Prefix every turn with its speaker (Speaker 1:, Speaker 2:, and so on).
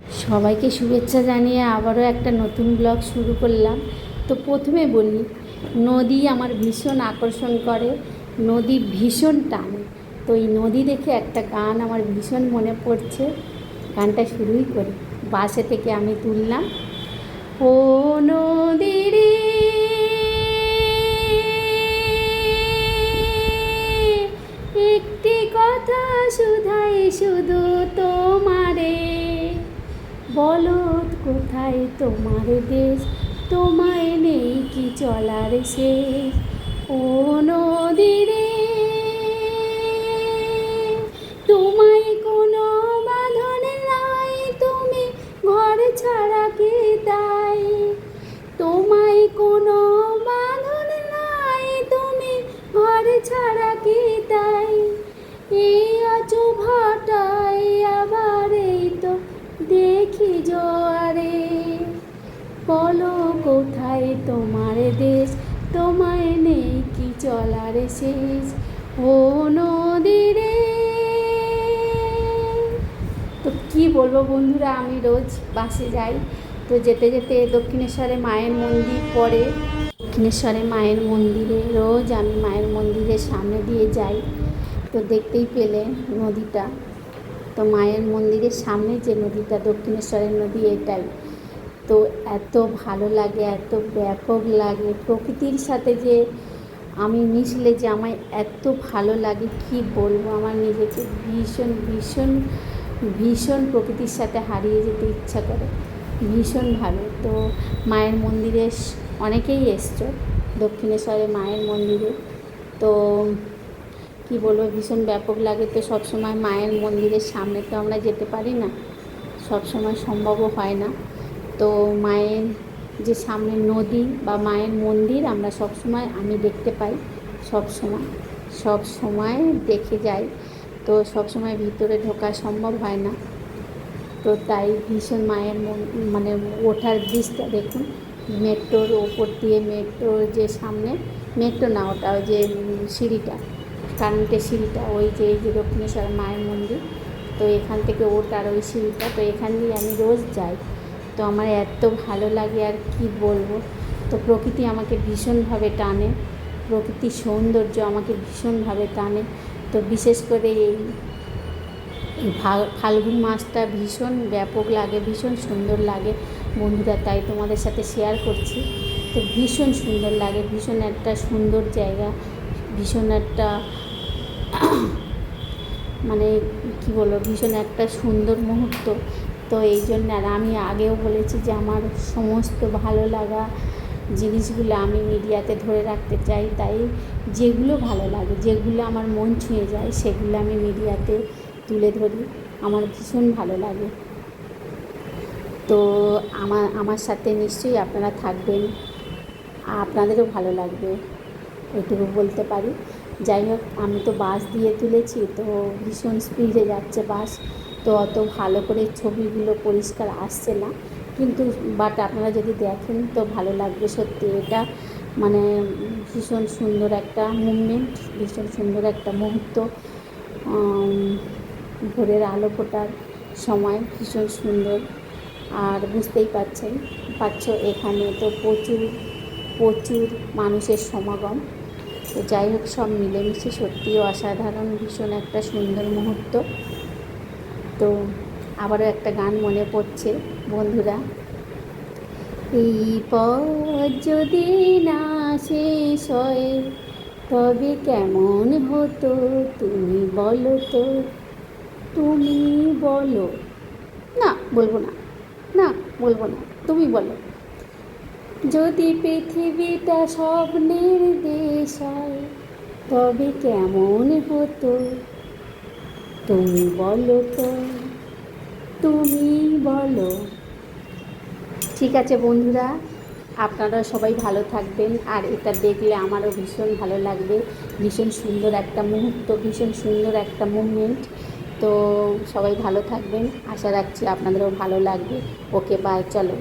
Speaker 1: সবাইকে শুভেচ্ছা জানিয়ে আবারও একটা নতুন ব্লগ শুরু করলাম। তো প্রথমে বলি, নদী আমার ভীষণ আকর্ষণ করে, নদী ভীষণ টানে। তো এই নদী দেখে একটা গান আমার ভীষণ মনে পড়ছে। গানটা শুরুই করি। বাসে থেকে আমি তুললাম। ও বলো কোথায় তোমার দেশ? তোমায় নেই কি চলার শেষ? ও নদী রে তোমায় কোনো বাঁধন নাই, তুমি ঘর ছাড়া কি তাই? তোমায় কোনো বাঁধন নাই, তুমি ঘর ছাড়া বলো কোথায় তোমার দেশ? তোমায় নেই কি চলার শেষ? ও নদী রে তো কি বলব বন্ধুরা, আমি রোজ বাসে যাই। তো যেতে যেতে দক্ষিণেশ্বরে মায়ের মন্দির পড়ে। দক্ষিণেশ্বরে মায়ের মন্দিরে, রোজ আমি মায়ের মন্দিরের সামনে দিয়ে যাই। তো দেখতেই পেলে নদীটা। তো মায়ের মন্দিরের সামনে যে নদীটা, দক্ষিণেশ্বরের নদী এটাই। তো এত ভালো লাগে, এত ব্যাপক লাগে। প্রকৃতির সাথে যে আমি মিশলে যে আমায় এত ভালো লাগে, কি বলব? আমার নিজেকে ভীষণ ভীষণ ভীষণ প্রকৃতির সাথে হারিয়ে যেতে ইচ্ছা করে। ভীষণভাবে তো মায়ের মন্দিরে অনেকেই এসছো দক্ষিণেশ্বরে মায়ের মন্দিরে। তো কি বলব? ভীষণ ব্যাপক লাগে। তো সবসময় মায়ের মন্দিরের সামনে তো আমরা যেতে পারি না। সবসময় সম্ভবও হয় না। তো মায়ের যে সামনে নদী বা মায়ের মন্দির আমরা সব সময় আমি দেখতে পাই, সব সময় সব সময় দেখে যাই। তো সব সময় ভিতরে ঢোকা সম্ভব হয় না। তো তাই ভীষণ মায়ের মন- ওঠার ব্রিজটা দেখুন, মেট্রোর ওপর দিয়ে মেট্রোর যে সামনে, মেট্রো না ওটা, ওই যে সিঁড়িটা, কারেন্টের সিঁড়িটা, ওই যে, এই যে দক্ষিণেশ্বর মায়ের মন্দির। তো এখান থেকে ওটার ওই সিঁড়িটা, তো এখান দিয়ে আমি রোজ যাই। তো আমার এত ভালো লাগে আর কি বলব? তো প্রকৃতি আমাকে ভীষণভাবে টানে। প্রকৃতির সৌন্দর্য আমাকে ভীষণভাবে টানে। তো বিশেষ করে এই ফাল্গুন মাসটা ভীষণ ব্যাপক লাগে, ভীষণ সুন্দর লাগে। বন্ধুরা, তাই তোমাদের সাথে শেয়ার করছি। তো ভীষণ সুন্দর লাগে, ভীষণ একটা সুন্দর জায়গা, ভীষণ একটা মানে কি বলব? ভীষণ একটা সুন্দর মুহূর্ত। তো এই জন্য আর আমি আগেও বলেছি যে আমার সমস্ত ভালো লাগা জিনিসগুলো আমি মিডিয়াতে ধরে রাখতে চাই, তাই যেগুলো ভালো লাগে, যেগুলো আমার মন ছুঁয়ে যায়, সেগুলো আমি মিডিয়াতে তুলে ধরি। আমার ভীষণ ভালো লাগে। তো আমার আমার সাথে নিশ্চয়ই আপনারা থাকবেন। আপনাদেরও ভালো লাগবে, এটুকু বলতে পারি। যাই হোক, আমি তো বাস দিয়ে তুলেছি, তো ভীষণ স্পিডে যাচ্ছে বাস তো অত ভালো করে ছবিগুলো পরিষ্কার আসছে না। কিন্তু বাট আপনারা যদি দেখেন তো ভালো লাগবে সত্যি। এটা মানে ভীষণ সুন্দর একটা মুভমেন্ট ভীষণ সুন্দর একটা মুহূর্ত ভোরের আলো ফোটার সময়, ভীষণ সুন্দর। আর বুঝতেই পারছেন, পাচ্ছ এখানে তো প্রচুর প্রচুর মানুষের সমাগম। তো যাই হোক, সব মিলেমিশে সত্যিই অসাধারণ, ভীষণ একটা সুন্দর মুহূর্ত। তো আবারও একটা গান মনে পড়ছে বন্ধুরা। এই পথ যদি না শেষ হয়, তবে কেমন হতো তুমি বলো তো? তুমি বলো। না, বলব না। না, বলব না। তুমি বলো। যদি পৃথিবীটা স্বপ্নের দেশ হয়, তবে কেমন হতো? তুমি বলো তো। তুমি বলো। ঠিক আছে বন্ধুরা, আপনারা সবাই ভালো থাকবেন, আর এটা দেখলে আমারও ভীষণ ভালো লাগবে। ভীষণ সুন্দর একটা মুহূর্ত, ভীষণ সুন্দর একটা মুভমেন্ট তো সবাই ভালো থাকবেন, আশা রাখছি আপনাদেরও ভালো লাগবে। ওকে বাই চলো।